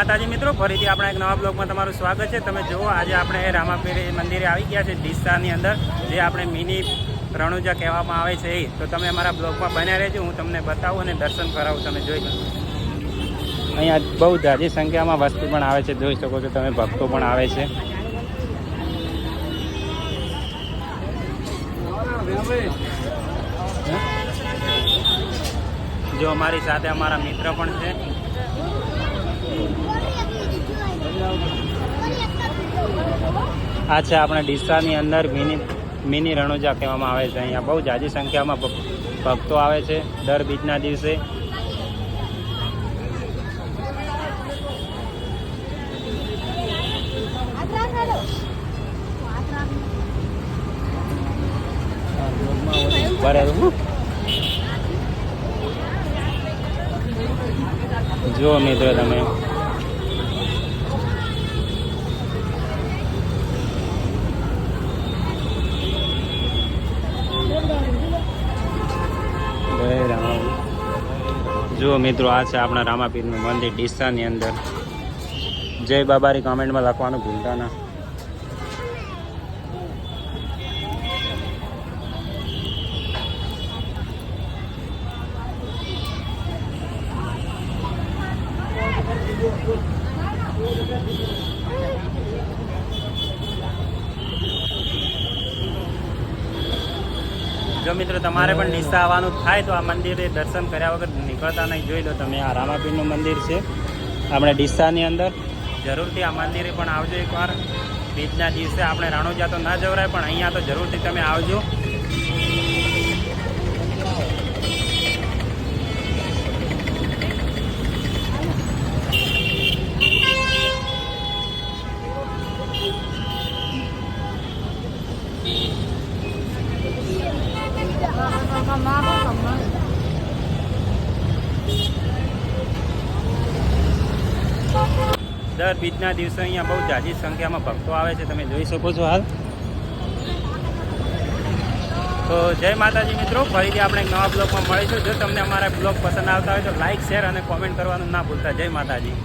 માતાજી મિત્રો, ફરીથી આપણા એક નવા બ્લોગમાં તમારું સ્વાગત છે. તમે જુઓ, આજે આપણે રામાપીરી મંદિરે આવી ગયા છે ડીસાની અંદર, જે આપણે મિની રણુજા કહેવામાં આવે છે એ. તો તમે અમારા બ્લોગમાં બન્યા રહેજો, હું તમને બતાવું અને દર્શન કરાવું, તમે જોઈ લો. અહીંયા બહુ જાજી સંખ્યામાં વસ્તુ પણ આવે છે, જોઈ શકો છો તમે, ભક્તો પણ આવે છે. જો અમારી સાથે અમારા મિત્ર પણ છે. આ છે આપણે ડીસાની અંદર મિની મિની રણુજા કહેવામાં આવે છે. અહીંયા બહુ જાજી સંખ્યામાં ભક- ભક્તો આવે છે દર બીજના દિવસે. જુઓ મિત્રો તમે. જુઓ મિત્રો, આ છે આપણા રામાપીરનું મંદિર, ડીસાની અંદર. જય બાબારી કોમેન્ટમાં લખવાનું ભૂલતા ના. જો મિત્રો, તમારે પણ નિશા આવવાનું થાય તો આ મંદિરે દર્શન કર્યા વગર નીકળતા નહીં. જોઈ લો તમે, આ રામાપીરનું મંદિર છે. આપણે ડીસાની અંદર જરૂરથી આ મંદિરે પણ આવજો એકવાર. બીજના દિવસે આપણે રાણોજા તો ના જવરાય, પણ અહીંયા તો જરૂરથી તમે આવજો. દર બીજના દિવસે અહીંયા બહુ જાજી સંખ્યામાં ભક્તો આવે છે, તમે જોઈ શકો છો હાલ. તો જય માતાજી મિત્રો, ફરીથી આપણે નવા બ્લોગમાં મળીશું. જો તમને અમારા બ્લોગ પસંદ આવતા હોય તો લાઇક શેર અને કોમેન્ટ કરવાનું ના ભૂલતા. જય માતાજી.